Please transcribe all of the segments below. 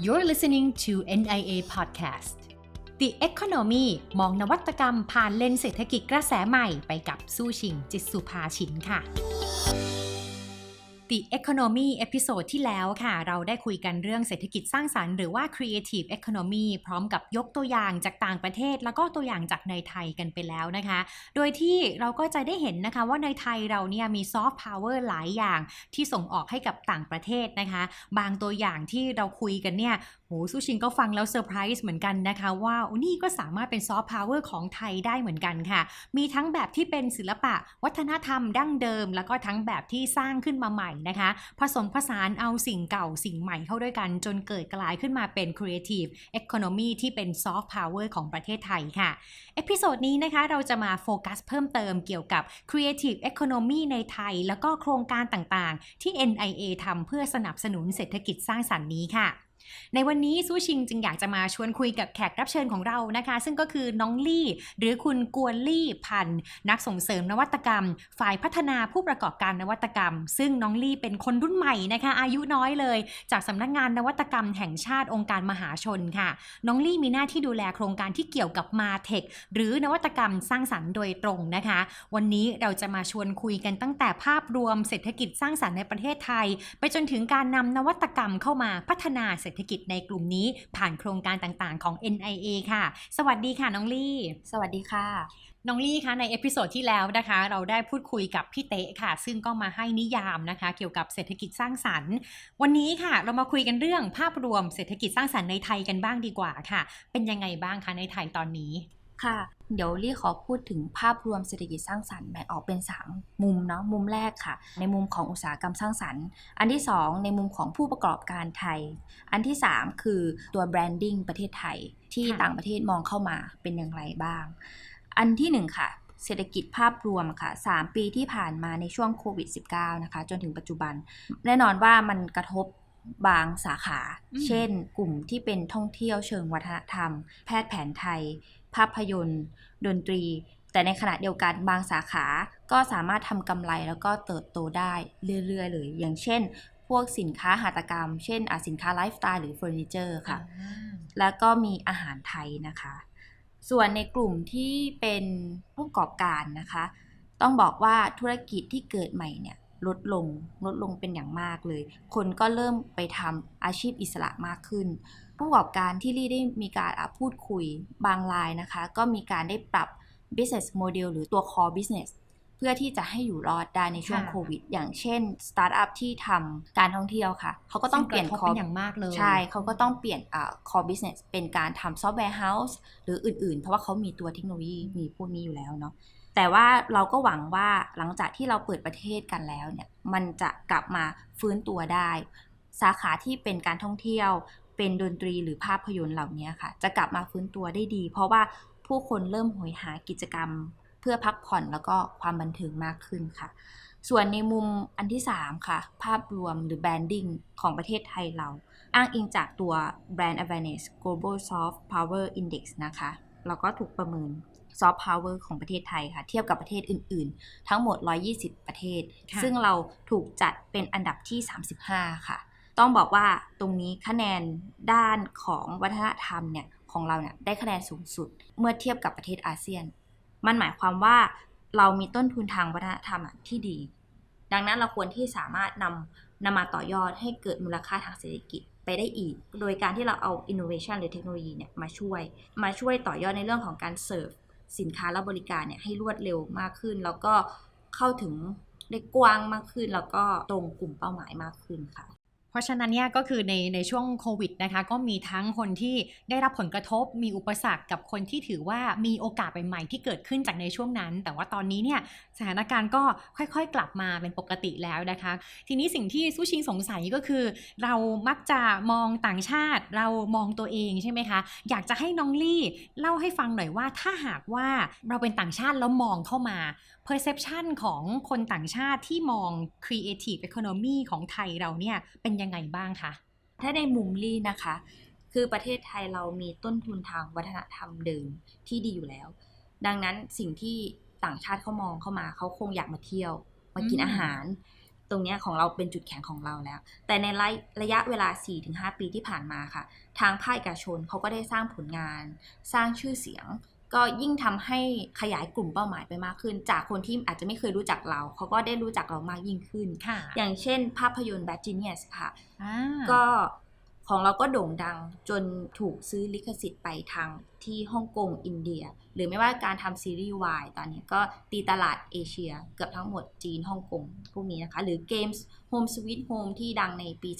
You're listening to NIA Podcast The Economy มองนวัตกรรมผ่านเลนเศรษฐกิจกระแสใหม่ไปกับสู้ชิงจิตสุภาชินค่ะ The Economy เอพิโซดที่แล้วค่ะ เราได้คุยกันเรื่องเศรษฐกิจสร้างสรรค์หรือว่า Creative Economy พร้อมกับยกตัวอย่างจากต่างประเทศ แล้วก็ตัวอย่างจากในไทยกันไปแล้วนะคะ โดยที่เราก็จะได้เห็นนะคะว่าในไทยเราเนี่ยมีซอฟต์พาวเวอร์หลายอย่างที่ส่งออกให้กับต่างประเทศนะคะ บางตัวอย่างที่เราคุยกันเนี่ย โหซูชินก็ฟังแล้วเซอร์ไพรส์เหมือนกันนะคะว่าอนี่ก็สามารถเป็นซอฟต์พาวเวอร์ของไทยได้เหมือนกันค่ะ มีทั้งแบบที่เป็นศิลปะ วัฒนธรรมดั้งเดิม แล้วก็ทั้งแบบที่สร้างขึ้นมาใหม่นะคะ ผสมผสานเอาสิ่งเก่าสิ่งใหม่เข้าด้วยกัน จนเกิดกลายขึ้นมาเป็น Creative Economy ที่เป็น Soft Power ของประเทศไทยค่ะ เอพิโซดนี้นะคะเราจะมาโฟกัสเพิ่มเติมเกี่ยวกับ Creative Economy ในไทย แล้วก็โครงการต่างๆ ที่ NIA ทำเพื่อสนับสนุนเศรษฐกิจสร้างสรรค์นี้ค่ะ ในวันนี้ซูชิงจึงอยากจะมาชวนคุยกับแขกรับเชิญของเรานะคะ ซึ่งก็คือน้องลี่ หรือคุณกวนลี่พันนักส่งเสริมนวัตกรรม ฝ่ายพัฒนาผู้ประกอบการนวัตกรรม ซึ่งน้องลี่เป็นคนรุ่นใหม่นะคะ อายุน้อยเลย จากสำนักงานนวัตกรรมแห่งชาติองค์การมหาชนค่ะ น้องลี่มีหน้าที่ดูแลโครงการที่เกี่ยวกับมาเทคหรือนวัตกรรมสร้างสรรค์โดยตรงนะคะ วันนี้เราจะมาชวนคุยกันตั้งแต่ภาพรวมเศรษฐกิจสร้างสรรค์ในประเทศไทย ไปจนถึงการนำนวัตกรรมเข้ามาพัฒนาเศรษฐกิจในกลุ่มนี้ผ่านโครงการต่างๆของ NIA ค่ะ สวัสดีค่ะน้องลี่ สวัสดีค่ะ น้องลี่คะในเอพิโซดที่แล้วนะคะ เราได้พูดคุยกับพี่เต๊ะค่ะ ซึ่งก็มาให้นิยามนะคะ เกี่ยวกับเศรษฐกิจสร้างสรรค์ วันนี้ค่ะ เรามาคุยกันเรื่องภาพรวมเศรษฐกิจสร้างสรรค์ในไทยกันบ้างดีกว่าค่ะ เป็นยังไงบ้างคะในไทยตอนนี้ ค่ะ เดี๋ยวลี่ขอพูดถึงภาพรวมเศรษฐกิจสร้างสรรค์แบ่งออกเป็น 3 มุมเนาะมุมแรกค่ะ ในมุมของอุตสาหกรรมสร้างสรรค์ อันที่ 2 ในมุมของผู้ประกอบการไทย อันที่ 3 คือตัวแบรนดิ้งประเทศไทยที่ค่ะต่างประเทศมองเข้ามาเป็นอย่างไรบ้าง อันที่1ค่ะเศรษฐกิจภาพรวมค่ะ 3 ปีที่ผ่านมาในช่วงโควิด -19 นะคะ จนถึงปัจจุบัน แน่นอนว่ามันกระทบบางสาขาอืมเช่น กลุ่มที่เป็นท่องเที่ยวเชิงวัฒนธรรม แพทย์แผนไทย ภาพยนตร์ ดนตรี แต่ในขณะเดียวกันบางสาขาก็สามารถทำกำไรแล้วก็เติบโตได้เรื่อยๆเลยอย่างเช่น พวกสินค้าหัตถกรรม เช่นอะสินค้าไลฟ์สไตล์หรือเฟอร์นิเจอร์ค่ะ แล้วก็มีอาหารไทยนะคะ ส่วนในกลุ่มที่เป็นผู้ประกอบการนะคะ ต้องบอกว่าธุรกิจที่เกิดใหม่เนี่ย ลดลงลดลงเป็นอย่างมากเลย คนก็เริ่มไปทำอาชีพอิสระมากขึ้น ผู้ประกอบการที่ลี่ได้มีการอะพูดคุยบางรายนะคะ ก็มีการได้ปรับ business model หรือตัว core business เพื่อที่จะให้อยู่รอดได้ในช่วงค่ะโควิด อย่างเช่นสตาร์ทอัพที่ทำการท่องเที่ยวค่ะ เขาก็ต้องเปลี่ยนซึ่กระทบ core เป็นอย่างมากเลย ใช่ เขาก็ต้องเปลี่ยนอ่า core business เป็นการทำ software house หรืออื่นๆ เพราะว่าเขามีตัวเทคโนโลยีมีพวกนี้อยู่แล้วเนาะ แต่ว่าเราก็หวังว่าหลังจากที่เราเปิดประเทศกันแล้วเนี่ยมันจะกลับมาฟื้นตัวได้ สาขาที่เป็นการท่องเที่ยวเป็นดนตรีหรือภาพยนตร์เหล่านี้ค่ะ จะกลับมาฟื้นตัวได้ดี เพราะว่าผู้คนเริ่มโหยหากิจกรรม เพื่อพักผ่อนแล้วก็ความบันเทิงมากขึ้นค่ะ ส่วนในมุมอันที่ 3 ค่ะ ภาพรวมหรือ branding ของประเทศไทยเรา อ้างอิงจากตัว Brand Awareness Global Soft Power Index นะคะ แล้วก็ถูกประเมิน Soft Power ของประเทศไทยค่ะ เทียบกับประเทศอื่น ๆ ทั้งหมด 120 ประเทศค่ะซึ่งเราถูกจัดเป็นอันดับที่ 35 ค่ะ ต้องบอกว่าตรงนี้คะแนนด้านของวัฒนธรรมเนี่ยของเราเนี่ยได้คะแนนสูงสุด เมื่อเทียบกับประเทศอาเซียน มันหมายความว่าเรามีต้นทุนทางวัฒนธรรมอะที่ดี ดังนั้นเราควรที่สามารถนำนำมาต่อยอดให้เกิดมูลค่าทางเศรษฐกิจไปได้อีก โดยการที่เราเอา innovation หรือเทคโนโลยีเนี่ยมาช่วย มาช่วยต่อยอดในเรื่องของการเสิร์ฟ สินค้าและบริการเนี่ยให้รวดเร็วมากขึ้น แล้วก็เข้าถึงได้กว้างมากขึ้น แล้วก็ตรงกลุ่มเป้าหมายมากขึ้นค่ะ ราะฉะนั้นเนี่ยก็คือในในช่วงโควิดนะคะก็มีทั้งคนที่ได้รับผลกระทบ มีอุปสรรคกับคนที่ถือว่ามีโอกาสใหม่ๆที่เกิดขึ้นจากในช่วงนั้น แต่ว่าตอนนี้เนี่ยสถานการณ์ก็ค่อยๆ กลับมาเป็นปกติแล้วนะคะ ทีนี้สิ่งที่ซูชิงสงสัยก็คือ เรามักจะมองต่างชาติ เรามองตัวเองใช่ไหมคะ อยากจะให้น้องลี่เล่าให้ฟังหน่อยว่าถ้าหากว่าเราเป็นต่างชาติแล้วมองเข้ามา perception ของคนต่างชาติที่มอง creative economy ของไทยเราเนี่ยเป็นยังไงบ้างคะ ถ้าในมุมลี่นะคะ คือประเทศไทยเรามีต้นทุนทางวัฒนธรรมเดิมที่ดีอยู่แล้ว ดังนั้นสิ่งที่ต่างชาติเขามองเข้ามาเขาคงอยากมาเที่ยว มากินอาหาร ตรงเนี้ยของเราเป็นจุดแข็งของเราแล้ว แต่ในระระยะเวลา 4-5 ปีที่ผ่านมาค่ะ ทางภาคเอกชนเขาก็ได้สร้างผลงาน สร้างชื่อเสียง ก็ยิ่งทำให้ขยายกลุ่มเป้าหมายไปมากขึ้น จากคนที่อาจจะไม่เคยรู้จักเรา เขาก็ได้รู้จักเรามากยิ่งขึ้นค่ะอย่างเช่น ภาพยนตร์ Bad Genius ค่ะอ่าก็ของเราก็โด่งดังจนถูกซื้อลิขสิทธิ์ไปทางที่ฮ่องกงอินเดีย หรือไม่ว่าการทำซีรีส์วายตอนนี้ก็ตีตลาดเอเชียเกือบทั้งหมดจีนฮ่องกงพวกนี้นะคะ หรือ Games Home Sweet Home ที่ดังในปี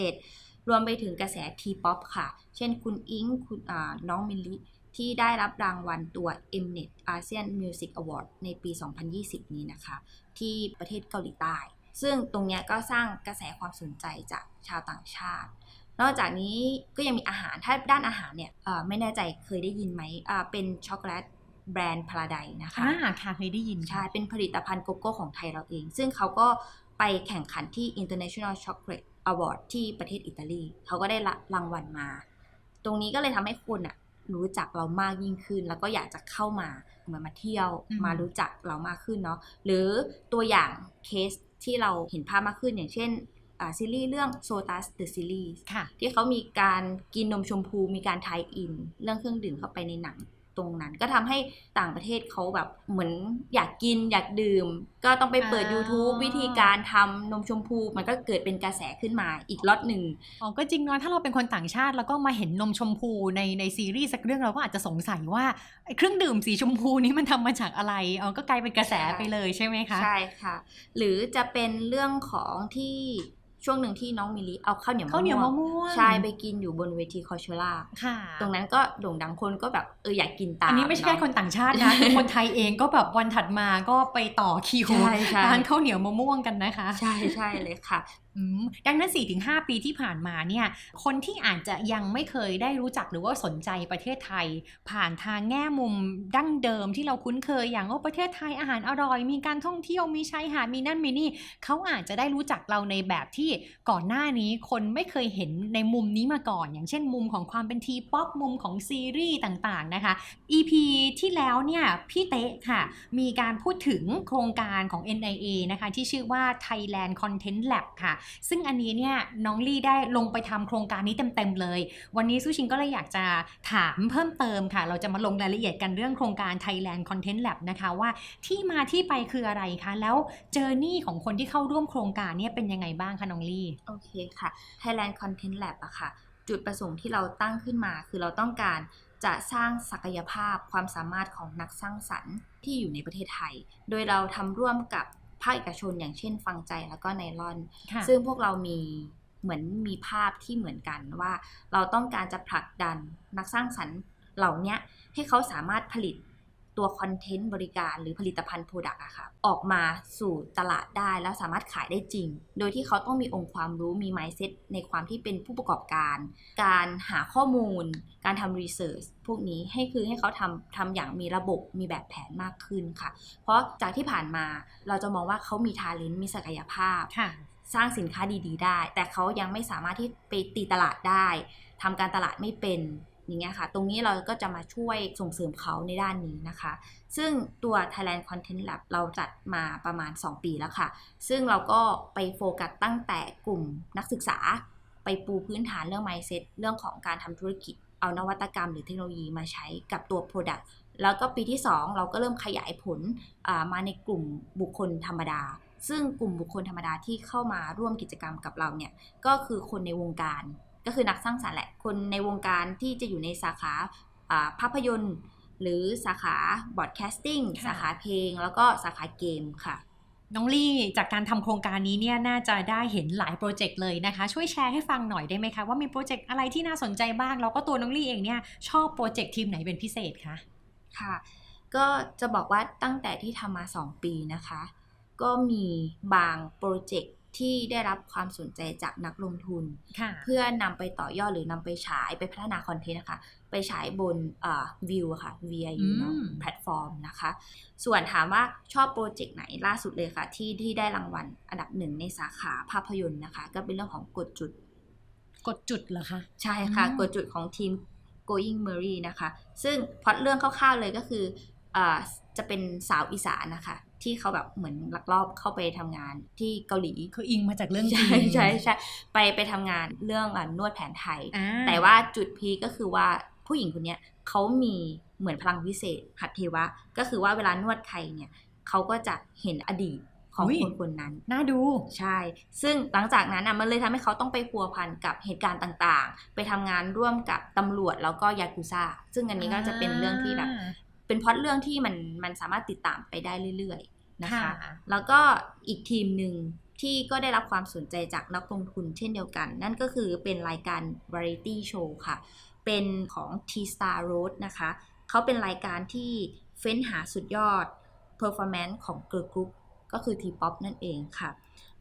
2017 รวมไปถึงกระแส T-POP ค่ะ เช่นคุณอิงคุณอ่าน้องมิลลิ ที่ได้รับรางวัลตัว Mnet ASEAN Music Award ในปี 2020 นี้นะคะ ที่ประเทศเกาหลีใต้ ซึ่งตรงเนี้ยก็สร้างกระแสความสนใจจากชาวต่างชาติ นอกจากนี้ก็ยังมีอาหาร ถ้าด้านอาหารเนี่ยเอ่อไม่แน่ใจเคยได้ยินไหมอ่าเป็นช็อกโกแลตแบรนด์พาราไดนะคะอ่าค่ะเคยได้ยินใช่ค่ะเป็นผลิตภัณฑ์โกโก้ของไทยเราเอง ซึ่งเขาก็ไปแข่งขันที่ International Chocolate Award ที่ประเทศอิตาลี เขาก็ได้รับรางวัลมา ตรงนี้ก็เลยทำให้คนอะ รู้จักเรามากยิ่งขึ้น แล้วก็อยากจะเข้ามาเหมือนมาเที่ยวอืมมารู้จักเรามากขึ้นเนาะหรือตัวอย่างเคสที่เราเห็นภาพมากขึ้นอย่างเช่นอ่าซีรีส์เรื่อง Sotas the Series ค่ะที่เขามีการกินนมชมพูมีการไทยอิน เรื่องเครื่องดื่มเข้าไปในหนัง ตรงนั้น ก็ทำให้ต่างประเทศเขาแบบเหมือนอยากกินอยากดื่ม ก็ต้องไปเปิดอ่า YouTube วิธีการทำนมชมพูมันก็เกิดเป็นกระแสขึ้นมาอีกล็อตหนึ่งอ๋อก็จริงเนาะถ้าเราเป็นคนต่างชาติ แล้วก็มาเห็นนมชมพูในในซีรีส์สักเรื่องเราก็อาจจะสงสัยว่าไอ้เครื่องดื่มสีชมพูนี้มันทำมาจากอะไรอ๋อก็กลายเป็นกระแสใช่ไปเลยใช่ไหมคะใช่ค่ะ หรือจะเป็นเรื่องของที่ ช่วงหนึ่งที่น้องมิลลิเอาข้าวเหนียวข้าวเหนียวมะม่วงใช่ไปกินอยู่บนเวทีคอชล่าค่ะตรงนั้นก็โด่งดังคนก็แบบเอออยากกินตามอันนี้ไม่ใช่แค่เาะคนต่างชาตินะคือคนไทยเองก็แบบวันถัดมาก็ไปต่อคิวใช่ใช่ทานข้าวเหนียวมะม่วงกันนะคะ ใช่ใช่เลยค่ะอืมดังนั้น 4-5 ปีที่ผ่านมาเนี่ย คนที่อาจจะยังไม่เคยได้รู้จักหรือว่าสนใจประเทศไทย ผ่านทางแง่มุมดั้งเดิมที่เราคุ้นเคยอย่างว่าประเทศไทยอาหารอร่อย มีการท่องเที่ยวมีชายหาดมีนั่นมีนี่เขาอาจจะได้รู้จักเราในแบบที่ก่อนหน้านี้คนไม่เคยเห็นในมุมนี้มาก่อน อย่างเช่นมุมของความเป็นทีป๊อปมุมของซีรีส์ต่างๆนะคะ EP ที่แล้วเนี่ยพี่เต๊ะค่ะ มีการพูดถึงโครงการของ NIA นะคะ ที่ชื่อว่า Thailand Content Lab ค่ะ ซึ่งอันนี้เนี่ยน้องลี่ได้ลงไปทำโครงการนี้เต็มๆเลย วันนี้ซูชิงก็เลยอยากจะถามเพิ่มเติมค่ะ เราจะมาลงรายละเอียดกันเรื่องโครงการ Thailand Content Lab นะคะว่าที่มาที่ไปคืออะไรคะ แล้วเจอร์นี่ของคนที่เข้าร่วมโครงการเนี่ยเป็นยังไงบ้างคะน้องลี่ โอเคค่ะ Thailand Content Lab อะค่ะ จุดประสงค์ที่เราตั้งขึ้นมา คือเราต้องการจะสร้างศักยภาพความสามารถของนักสร้างสรรค์ที่อยู่ในประเทศไทย โดยเราทำร่วมกับภาคเอกชนอย่างเช่นฟังใจแล้วก็ไนลอนค่ะซึ่งพวกเรามีเหมือนมีภาพที่เหมือนกันว่า เราต้องการจะผลักดันนักสร้างสรรค์เหล่าเนี้ยให้เขาสามารถผลิต ตัวคอนเทนต์บริการหรือผลิตภัณฑ์โปรดักต์อะค่ะออกมาสู่ตลาดได้แล้วสามารถขายได้จริง โดยที่เขาต้องมีองค์ความรู้มี mindset ในความที่เป็นผู้ประกอบการ การหาข้อมูล การทำ research พวกนี้ให้คือให้เขาทำทำอย่างมีระบบมีแบบแผนมากขึ้นค่ะ เพราะจากที่ผ่านมาเราจะมองว่าเขามี talent มีศักยภาพค่ะสร้างสินค้าดี ๆ ได้ แต่เขายังไม่สามารถที่ไปตีตลาดได้ทำการตลาดไม่เป็น อย่างเงี้ยค่ะ ตรงนี้เราก็จะมาช่วยส่งเสริมเขาในด้านนี้นะคะ ซึ่งตัว Thailand Content Lab เราจัดมาประมาณ 2 ปีแล้วค่ะ ซึ่งเราก็ไปโฟกัสตั้งแต่กลุ่มนักศึกษา ไปปูพื้นฐานเรื่อง mindset เรื่องของการทำธุรกิจ เอานวัตกรรมหรือเทคโนโลยีมาใช้กับตัว Product แล้วก็ปีที่ 2 เราก็เริ่มขยายผลมาในกลุ่มบุคคลธรรมดา ซึ่งกลุ่มบุคคลธรรมดาที่เข้ามาร่วมกิจกรรมกับเราเนี่ย ก็คือคนในวงการ ก็คือนักสร้างสรรค์แหละ คนในวงการที่จะอยู่ในสาขาอ่าภาพยนตร์หรือสาขาบอดแคสติ้งค่ะสาขาเพลง แล้วก็สาขาเกมค่ะ น้องลี่จากการทำโครงการนี้เนี่ยน่าจะได้เห็นหลายโปรเจกต์เลยนะคะ ช่วยแชร์ให้ฟังหน่อยได้ไหมคะ ว่ามีโปรเจกต์อะไรที่น่าสนใจบ้าง แล้วก็ตัวน้องลี่เองเนี่ยชอบโปรเจกต์ทีมไหนเป็นพิเศษคะค่ะ ก็จะบอกว่าตั้งแต่ที่ทำมา 2 ปีนะคะ ก็มีบางโปรเจกต์ ที่ได้รับความสนใจจากนักลงทุนค่ะเพื่อนำไปต่อยอดหรือนำไปฉายไปพัฒนาคอนเทนต์นะคะ ไปฉายบนวิวค่ะ VIU เนอะอืมแพลตฟอร์มนะคะ ส่วนถามว่าชอบโปรเจกต์ไหนล่าสุดเลยค่ะ ที่ที่ได้รางวัลอันดับหนึ่งในสาขาภาพยนตร์นะคะ ก็เป็นเรื่องของกดจุด กดจุดเหรอคะ ใช่ค่ะอืมกดจุดของทีม Going Merry นะคะ ซึ่งพล็อตเรื่องคร่าวๆเลยก็คืออาจะเป็นสาวอีสานนะคะ ที่เขาแบบเหมือนลักลอบเข้าไปทำงานที่เกาหลีคืออิงมาจากเรื่องจริใช่งใช่ใช่ไปไปทำงานเรื่องอะนวดแผนไทยอ่าแต่ว่าจุดพีคก็คือว่าผู้หญิงคนเนี้ยเขามีเหมือนพลังวิเศษหัตเทวะ ก็คือว่าเวลานวดใครเนี่ยเขาก็จะเห็นอดีตของคนคนนั้น น่าดู ใช่ ซึ่งหลังจากนั้นอะมันเลยทำให้เขาต้องไปพัวพันกับเหตุการณ์ต่างๆ ไปทำงานร่วมกับตำรวจแล้วก็ยากุซ่า ซึ่งอันนี้ก็จะเป็นเรื่องที่แบบ เป็นพล็อตเรื่องที่มันมันสามารถติดตามไปได้เรื่อยๆนะคะค่ะแล้วก็อีกทีมหนึ่งที่ก็ได้รับความสนใจจากนักลงทุนเช่นเดียวกัน นั่นก็คือเป็นรายการ Variety Show ค่ะ เป็นของ T Star Road นะคะ เขาเป็นรายการที่เฟ้นหาสุดยอด performance ของ girl group ก็คือ T-pop นั่นเองค่ะ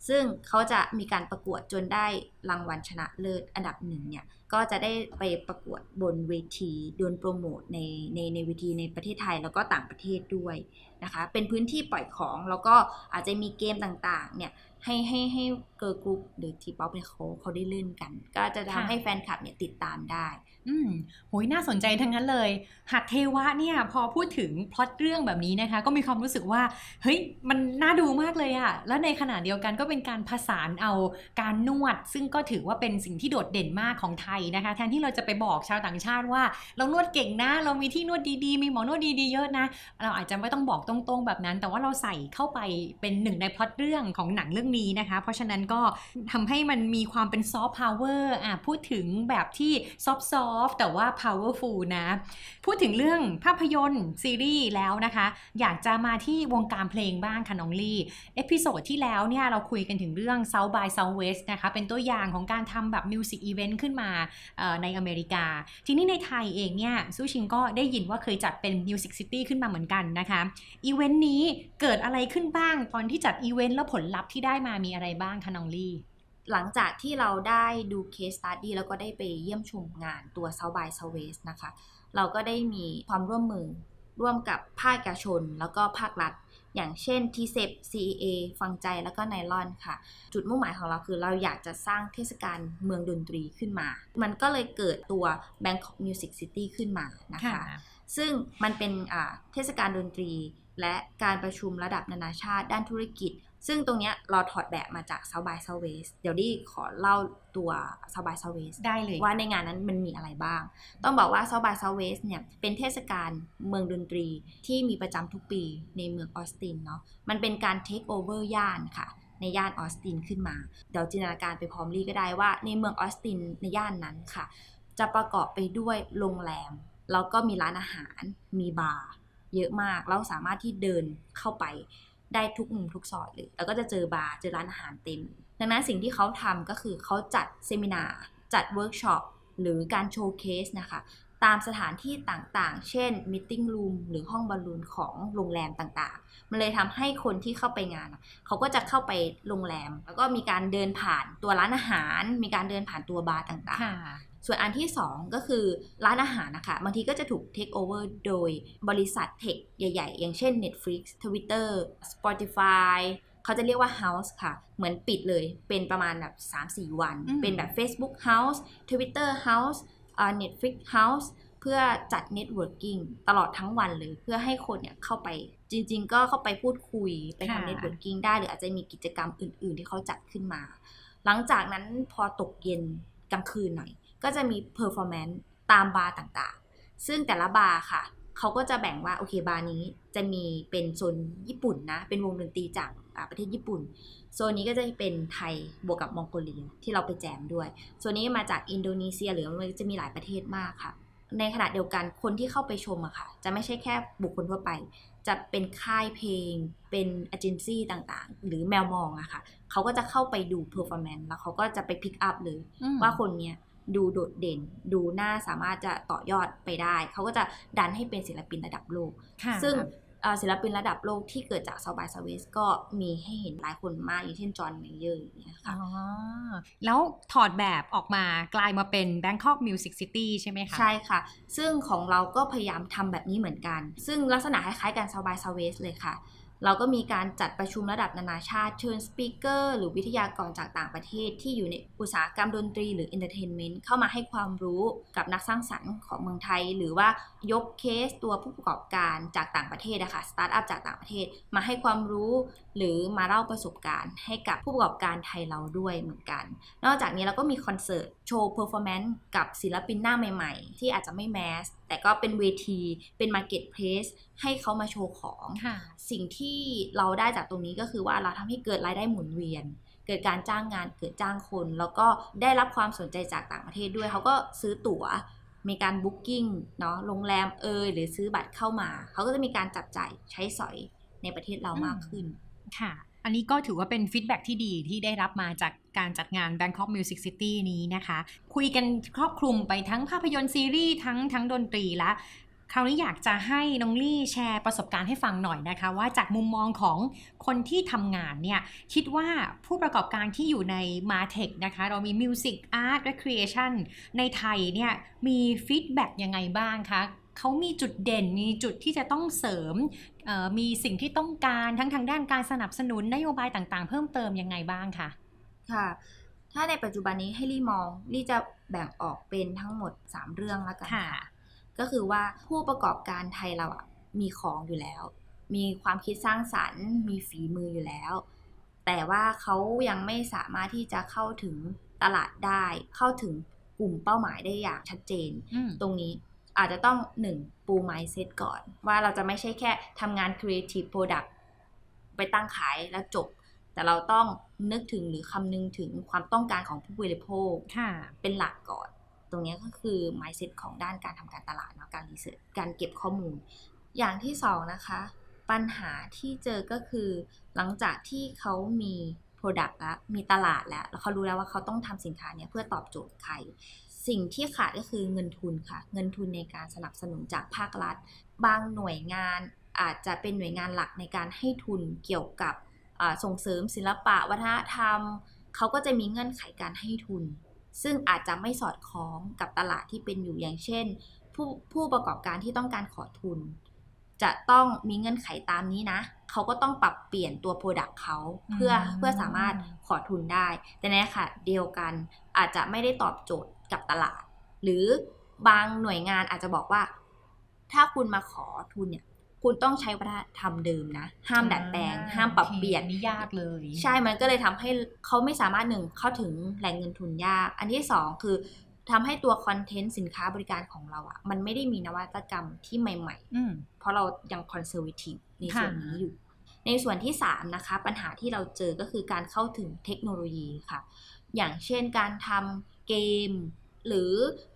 ซึ่งเขาจะมีการประกวดจนได้รางวัลชนะเลิศอันดับหนึ่งเนี่ย ก็จะได้ไปประกวดบนเวทีโดนโปรโมทในในในเวทีในประเทศไทยแล้วก็ต่างประเทศด้วยนะคะ เป็นพื้นที่ปล่อยของแล้วก็อาจจะมีเกมต่างๆ เนี่ยให้ให้ให้เกิร์ลกรุ๊ปหรือทีป๊อปเนี่ยเขาเขาได้เล่นกัน ก็จะทำให้แฟนคลับเนี่ยติดตามได้ อืมโหยน่าสนใจทั้งนั้นเลยหัดเทวะเนี่ยพอพูดถึงพล็อตเรื่องแบบนี้นะคะ ก็มีความรู้สึกว่า เฮ้ย มันน่าดูมากเลยอะแล้วในขณะเดียวกันก็เป็นการผสานเอาการนวด ซึ่งก็ถือว่าเป็นสิ่งที่โดดเด่นมากของไทยนะคะแทนที่เราจะไปบอกชาวต่างชาติว่า เรานวดเก่งนะ เรามีที่นวดดีๆ มีหมอนวดดีๆเยอะนะ เราอาจจะไม่ต้องบอกตรงๆแบบนั้น แต่ว่าเราใส่เข้าไปเป็นหนึ่งในพล็อตเรื่องของหนังเรื่องนี้นะคะ เพราะฉะนั้นก็ทำให้มันมีความเป็นซอฟต์พาวเวอร์อะพูดถึงแบบที่ซอฟต์แต่ว่า powerful นะ พูดถึงเรื่องภาพยนตร์ซีรีส์แล้วนะคะ อยากจะมาที่วงการเพลงบ้างค่ะน้องลี่ เอพิโซดที่แล้วเนี่ยเราคุยกันถึงเรื่อง South by Southwest นะคะ เป็นตัวอย่างของการทำแบบมิวสิกอีเวนต์ขึ้นมาในอเมริกา ทีนี้ในไทยเองเนี่ยซูชิงก็ได้ยินว่าเคยจัดเป็น Music City ขึ้นมาเหมือนกันนะคะอีเวนต์นี้เกิดอะไรขึ้นบ้างตอนที่จัดอีเวนต์แล้วผลลัพธ์ที่ได้มามีอะไรบ้างคะน้องลี่หลังจากที่เราได้ดู case study แล้วก็ได้ไปเยี่ยมชมงานตัว South by Southwest นะคะ เราก็ได้มีความร่วมมือร่วมกับภาคเอกชน แล้วก็ภาครัฐ อย่างเช่น t c e p CEA ฟังใจแล้วก็ไนลอนค่ะ จุดมุ่งหมายของเราคือเราอยากจะสร้างเทศกาลเมืองดนตรีขึ้นมา มันก็เลยเกิดตัว Bangkok Music City ขึ้นมานะคะ ซึ่งมันเป็นอ่าเทศกาลดนตรีและการประชุมระดับนานาชาติด้านธุรกิจ ซึ่งตรงเนี้ยเราถอดแบบมาจาก South by Southwest เดี๋ยวดิขอเล่าตัว South by Southwest ได้เลยว่าในงานนั้นมันมีอะไรบ้าง ต้องบอกว่า South by Southwest เนี่ยเป็นเทศกาลเมืองดนตรีที่มีประจำทุกปีในเมืองออสตินเนาะมันเป็นการ take over ย่านค่ะ ในย่านออสตินขึ้นมา เดี๋ยวจินตนาการไปพร้อมลี่ก็ได้ว่า ในเมืองออสตินในย่านนั้นค่ะ จะประกอบไปด้วยโรงแรม แล้วก็มีร้านอาหาร มีบาร์เยอะมากแล้วสามารถที่เดินเข้าไป ได้ทุกมุมทุกซอยเลย แล้วก็จะเจอบาร์เจอร้านอาหารเต็ม ดังนั้นสิ่งที่เขาทำก็คือเขาจัดเซมินาร์จัดเวิร์กช็อปหรือการโชว์เคสนะคะ ตามสถานที่ต่างๆ เช่นมิ g รูมหรือห้องบอลลูนของโรงแรมต่างๆ มันเลยทำให้คนที่เข้าไปงาน เขาก็จะเข้าไปโรงแรม แล้วก็มีการเดินผ่านตัวร้านอาหาร มีการเดินผ่านตัวบาร์ต่างๆ ส่วนอันที่ 2 ก็คือร้านอาหารนะคะ บางทีก็จะถูก take over โดยบริษัทเทคใหญ่ๆ อย่างเช่น Netflix Twitter Spotify เขาจะเรียกว่า House ค่ะ เหมือนปิดเลย เป็นประมาณแบบ3-4 วันอืมเป็นแบบ Facebook House Twitter House อ่า Netflix House เพื่อจัด networking ตลอดทั้งวันเลย เพื่อให้คนเนี่ยเข้าไปจริง ๆ ก็เข้าไปพูดคุย ไปค่ะทำ networking ได้ หรืออาจจะมีกิจกรรมอื่น ๆ ที่เขาจัดขึ้นมา หลังจากนั้นพอตกเย็นกลางคืนหน่อย ก็จะมี performance ตามบาร์ต่างๆ ซึ่งแต่ละบาร์ค่ะ เขาก็จะแบ่งว่า โอเคบาร์นี้จะมีเป็นโซนญี่ปุ่นนะ เป็นวงดนตรีจากอ่าประเทศญี่ปุ่น โซนนี้ก็จะเป็นไทยบวกกับมองโกเลียที่เราไปแจมด้วย โซนนี้มาจากอินโดนีเซียหรือมันจะมีหลายประเทศมากค่ะ ในขณะเดียวกันคนที่เข้าไปชมอะค่ะ จะไม่ใช่แค่บุคคลทั่วไป จะเป็นค่ายเพลง เป็นเอเจนซี่ต่างๆ หรือแมวมองอะค่ะ เขาก็จะเข้าไปดูเพอร์ฟอร์แมนซ์แล้วเขาก็จะไปพิกอัพเลยอืมว่าคนเนี้ย ดูโดดเด่น ดูน่าสามารถจะต่อยอดไปได้ เขาก็จะดันให้เป็นศิลปินระดับโลกค่ะซึ่งเอ่อศิลปินระดับโลกที่เกิดจาก South by Southwest ก็มีให้เห็นหลายคนมากอย่างเช่นจอห์นเมเยอร์อย่างเงี้ยค่ะอ๋อแล้วถอดแบบออกมากลายมาเป็น Bangkok Music City ใช่ไหมคะ ใช่ค่ะ ซึ่งของเราก็พยายามทำแบบนี้เหมือนกัน ซึ่งลักษณะคล้ายๆกัน South by Southwest เลยค่ะ เราก็มีการจัดประชุมระดับนานาชาติเชิญสปิเกอร์หรือวิทยากรจากต่างประเทศ ที่อยู่ในอุตสาหกรรมดนตรีหรือเอนเตอร์เทนเมนต์เข้ามาให้ความรู้กับนักสร้างสรรค์ของเมืองไทย หรือว่ายกเคสตัวผู้ประกอบการจากต่างประเทศนะคะสตาร์ทอัพจากต่างประเทศมาให้ความรู้ หรือมาเล่าประสบการณ์ให้กับผู้ประกอบการไทยเราด้วยเหมือนกัน นอกจากนี้เราก็มีคอนเสิร์ตโชว์เพอร์ฟอร์แมนซ์กับศิลปินหน้าใหม่ๆ ที่อาจจะไม่แมสแต่ก็เป็นเวทีเป็นมาร์เก็ตเพลสให้เขามาโชว์ของค่ะสิ่งที่เราได้จากตรงนี้ก็คือว่าเราทำให้เกิดรายได้หมุนเวียนเกิดการจ้างงานเกิดจ้างคน แล้วก็ได้รับความสนใจจากต่างประเทศด้วย เขาก็ซื้อตั๋วมีการบุ๊กกิ้งเนาะโรงแรมเอยหรือซื้อบัตรเข้ามา เขาก็จะมีการจับจ่ายใช้สอยในประเทศเรามากขึ้น ค่ะ อันนี้ก็ถือว่าเป็นฟีดแบ็ที่ดีที่ได้รับมาจากการจัดงาน Bangkok Music City นี้นะคะ คุยกันครอบคลุมไปทั้งภาพยนตร์ซีรีส์ทั้งทั้งดนตรีและคราวนี้อยากจะให้น้องลี่แชร์ประสบการณ์ให้ฟังหน่อยนะคะ ว่าจากมุมมองของคนที่ทำงานเนี่ย คิดว่าผู้ประกอบการที่อยู่ใน Martech นะคะ เรามี Music Art Recreation ในไทยเนี่ย มีฟีดแบ็ยังไงบ้างคะเขามีจุดเด่นมีจุดที่จะต้องเสริม มีสิ่งที่ต้องการทั้งทางด้านการสนับสนุนนโยบายต่างๆ เพิ่มเติมยังไงบ้างคะค่ะ ถ้าในปัจจุบันนี้ให้ลี่มองลี่จะแบ่งออกเป็นทั้งหมด 3 เรื่องแล้วกันค่ะ ก็คือว่าผู้ประกอบการไทยเราอะมีของอยู่แล้ว มีความคิดสร้างสรรค์ มีฝีมืออยู่แล้ว แต่ว่าเขายังไม่สามารถที่จะเข้าถึงตลาดได้ เข้าถึงกลุ่มเป้าหมายได้อย่างชัดเจนอืมตรงนี้ อาจจะต้องหนึ่งปู mindset ก่อน ว่าเราจะไม่ใช่แค่ทำงาน creative product ไปตั้งขายแล้วจบ แต่เราต้องนึกถึงหรือคำนึงถึงความต้องการของผู้บริโภคค่ะเป็นหลักก่อน ตรงนี้ก็คือ mindset ของด้านการทำการตลาดเนาะการรีเสิร์ชการเก็บข้อมูล อย่างที่สองนะคะ ปัญหาที่เจอก็คือ หลังจากที่เขามี Product แล้วมีตลาดแล้วแล้วเขารู้แล้วว่าเขาต้องทำสินค้าเนี้ยเพื่อตอบโจทย์ใคร สิ่งที่ขาดก็คือเงินทุนค่ะ เงินทุนในการสนับสนุนจากภาครัฐ บางหน่วยงานอาจจะเป็นหน่วยงานหลักในการให้ทุนเกี่ยวกับส่งเสริมศิลปะวัฒนธรรม เขาก็จะมีเงื่อนไขการให้ทุน ซึ่งอาจจะไม่สอดคล้องกับตลาดที่เป็นอยู่อย่างเช่น ผู้ผู้ประกอบการที่ต้องการขอทุน จะต้องมีเงื่อนไขตามนี้นะ เขาก็ต้องปรับเปลี่ยนตัว Product เขาเพื่อเพื่อสามารถขอทุนได้ แต่ในขณะเดียวกันอาจจะไม่ได้ตอบโจทย์ กับตลาด หรือบางหน่วยงานอาจจะบอกว่า ถ้าคุณมาขอทุนเนี่ย คุณต้องใช้วัฒนธรรมเดิมนะ ห้ามดัดแปลง ห้ามปรับเปลี่ยนโอคนี่ยากเลย ใช่มันก็เลยทำให้เขาไม่สามารถหนึ่งเข้าถึงแหล่งเงินทุนยาก อันที่สองคือทำให้ตัวคอนเทนต์สินค้าบริการของเราอะมันไม่ได้มีนวัตกรรมที่ใหม่อืมๆเพราะเรายังคอนเซอร์วทีฟในส่วนนี้อยู่ ในส่วนที่สามนะคะ ปัญหาที่เราเจอก็คือการเข้าถึงเทคโนโลยีค่ะ อย่างเช่นการทำ เกม หรือ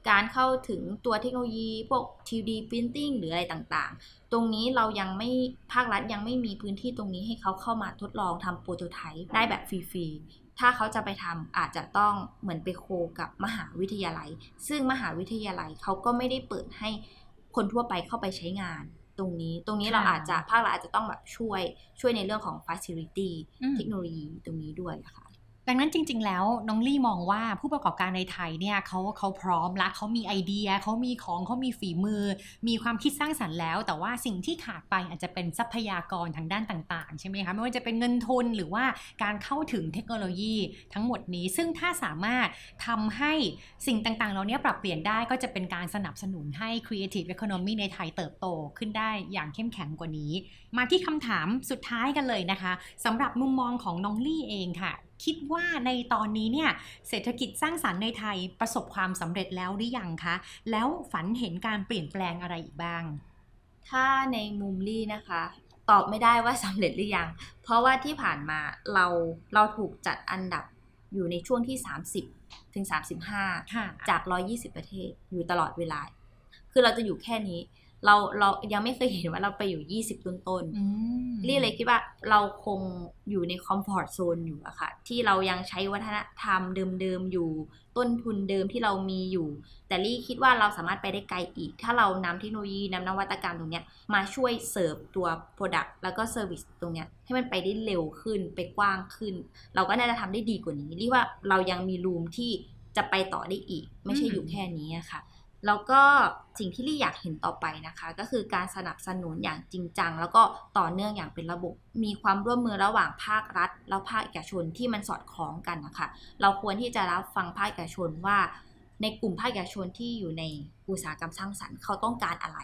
การเข้าถึงตัวเทคโนโลยีพวก 3D Printing หรืออะไรต่างๆ ตรงนี้เรายังไม่ภาครัฐยังไม่มีพื้นที่ตรงนี้ให้เขาเข้ามาทดลองทำโปรโตไทป์ได้แบบฟรีๆ ถ้าเขาจะไปทำอาจจะต้องเหมือนไปโคกับมหาวิทยาลัย ซึ่งมหาวิทยาลัยเขาก็ไม่ได้เปิดให้คนทั่วไปเข้าไปใช้งานตรงนี้ตรงนี้เราค่ะอาจจะภาครัฐอาจจะต้องแบบช่วยช่วยในเรื่องของ facility อืมเทคโนโลยีตรงนี้ด้วยค่ะ ดังนั้นจริง ๆ แล้วน้องลี่มองว่าผู้ประกอบการในไทยเนี่ยเขาเขาพร้อมละเขามีไอเดียเขามีของเขามีฝีมือ มีความคิดสร้างสรรค์แล้ว แต่ว่าสิ่งที่ขาดไปอาจจะเป็นทรัพยากรทางด้านต่าง ๆ ใช่ไหมคะไม่ว่าจะเป็นเงินทุนหรือว่าการเข้าถึงเทคโนโลยีทั้งหมดนี้ ซึ่งถ้าสามารถทำให้สิ่งต่างๆเหล่านี้ปรับเปลี่ยนได้ก็จะเป็นการสนับสนุนให้ Creative Economy ในไทยเติบโตขึ้นได้อย่างเข้มแข็งกว่านี้ มาที่คำถามสุดท้ายกันเลยนะคะสำหรับมุมมองของน้องลี่เองค่ะ คิดว่าในตอนนี้เนี่ยเศรษฐกิจสร้างสรรค์ในไทยประสบความสำเร็จแล้วหรือยังคะ แล้วฝันเห็นการเปลี่ยนแปลงอะไรอีกบ้าง ถ้าในมุมลี่นะคะ ตอบไม่ได้ว่าสำเร็จหรือยัง เพราะว่าที่ผ่านมาเราเราถูกจัดอันดับอยู่ในช่วงที่ 30 ถึง 35ค่ะจาก 120 ประเทศอยู่ตลอดเวลา คือเราจะอยู่แค่นี้ เราเรายังไม่เคยเห็นว่าเราไปอยู่ 20 ต้นต้นๆอืมลี่เลยคิดว่าเราคงอยู่ในคอมฟอร์ z โซนอยู่อะค่ะ ที่เรายังใช้วัฒนธรรมเดิมๆอยู่ต้นทุนเดิมที่เรามีอยู่ แต่ลี่คิดว่าเราสามารถไปได้ไกลอีก ถ้าเรานำเทคโนโลยีนำนวัตกรรมตรงเนี้ยมาช่วยเสิร์ฟตัว Product แล้วก็ Service ตรงเนี้ยให้มันไปได้เร็วขึ้นไปกว้างขึ้น เราก็น่าจะทำได้ดีกว่านี้ลี่ว่าเรายังมีรูมที่จะไปต่อได้อีก ไม่ใช่อยู่แค่นี้อะค่ะ แล้วก็สิ่งที่ลี่อยากเห็นต่อไปนะคะ ก็คือการสนับสนุนอย่างจริงจัง แล้วก็ต่อเนื่องอย่างเป็นระบบ มีความร่วมมือระหว่างภาครัฐ แล้วภาคเอกชนที่มันสอดคล้องกันนะคะ เราควรที่จะรับฟังภาคเอกชนว่า ในกลุ่มภาคเอกชนที่อยู่ในอุตสาหกรรมสร้างสรรค์เขาต้องการอะไร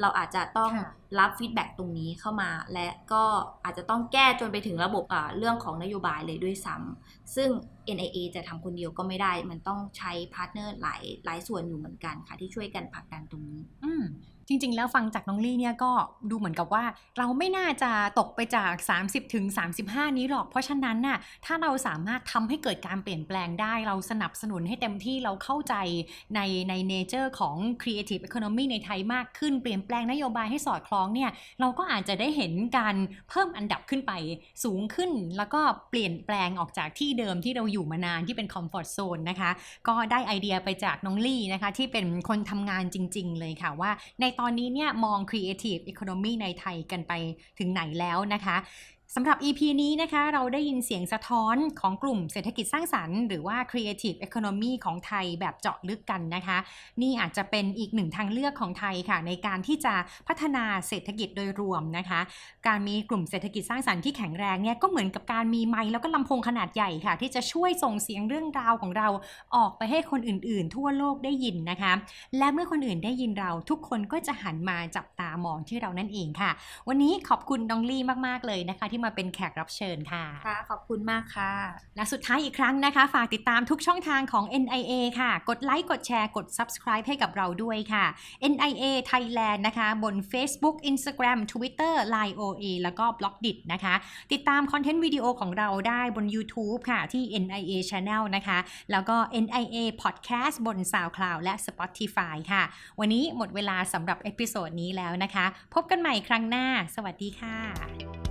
เราอาจจะต้องค่ะรับฟีดแบ็กตรงนี้เข้ามา และก็อาจจะต้องแก้จนไปถึงระบบอ่าเรื่องของนโยบายเลยด้วยซ้ำซึ่ง NIA จะทำคนเดียวก็ไม่ได้ มันต้องใช้พาร์ทเนอร์หลายหลายส่วนอยู่เหมือนกันค่ะที่ช่วยกันผลักดันตรงนี้อืม จริง ๆ แล้วฟังจากน้องลี่เนี่ยก็ดูเหมือนกับว่า เราไม่น่าจะตกไปจาก 30ถึง35 นี้หรอก เพราะฉะนั้นน่ะถ้าเราสามารถทำให้เกิดการเปลี่ยนแปลงได้ เราสนับสนุนให้เต็มที่เราเข้าใจในในเนเจอร์ของ Creative Economy ในไทยมากขึ้นเปลี่ยนแปลงนโยบายให้สอดคล้องเนี่ยเราก็อาจจะได้เห็นการเพิ่มอันดับขึ้นไปสูงขึ้น แล้วก็เปลี่ยนแปลงออกจากที่เดิมที่เราอยู่มานานที่เป็น Comfort Zone นะคะก็ได้ไอเดียไปจากน้องลี่นะคะที่เป็นคนทำงานจริง ๆ เลยค่ะว่าในตอนนี้เนี่ยมอง Creative Economy ในไทยกันไปถึงไหนแล้วนะคะ สำหรับ EP นี้นะคะเราได้ยินเสียงสะท้อนของกลุ่มเศรษฐกิจสร้างสรรค์ หรือว่า Creative Economy ของไทยแบบเจาะลึกกันนะคะ นี่อาจจะเป็นอีกหนึ่งทางเลือกของไทยค่ะ ในการที่จะพัฒนาเศรษฐกิจโดยรวมนะคะ การมีกลุ่มเศรษฐกิจสร้างสรรค์ที่แข็งแรงเนี่ยก็เหมือนกับการมีไมค์แล้วก็ลำโพงขนาดใหญ่ค่ะ ที่จะช่วยส่งเสียงเรื่องราวของเราออกไปให้คนอื่น ๆ ทั่วโลกได้ยินนะคะ และเมื่อคนอื่นได้ยินเราทุกคนก็จะหันมาจับตามองที่เรานั่นเองค่ะ วันนี้ขอบคุณน้องลี่มากๆเลยนะคะที่ที่มาเป็นแขกรับเชิญค่ะ ค่ะ ขอบคุณมากค่ะ และสุดท้ายอีกครั้งนะคะ ฝากติดตามทุกช่องทางของ NIA ค่ะ กดไลค์ กดแชร์ กด subscribe ให้กับเราด้วยค่ะ NIA Thailand นะคะ บน Facebook Instagram Twitter Line OA แล้วก็ b l o g d i t นะคะ ติดตามคอนเทนต์วิดีโอของเราได้บน YouTube ค่ะ ที่ NIA Channel นะคะ แล้วก็ NIA Podcast บน SoundCloud และ Spotify ค่ะ วันนี้หมดเวลาสำหรับเอพิโซดนี้แล้วนะคะ พบกันใหม่ครั้งหน้า สวัสดีค่ะ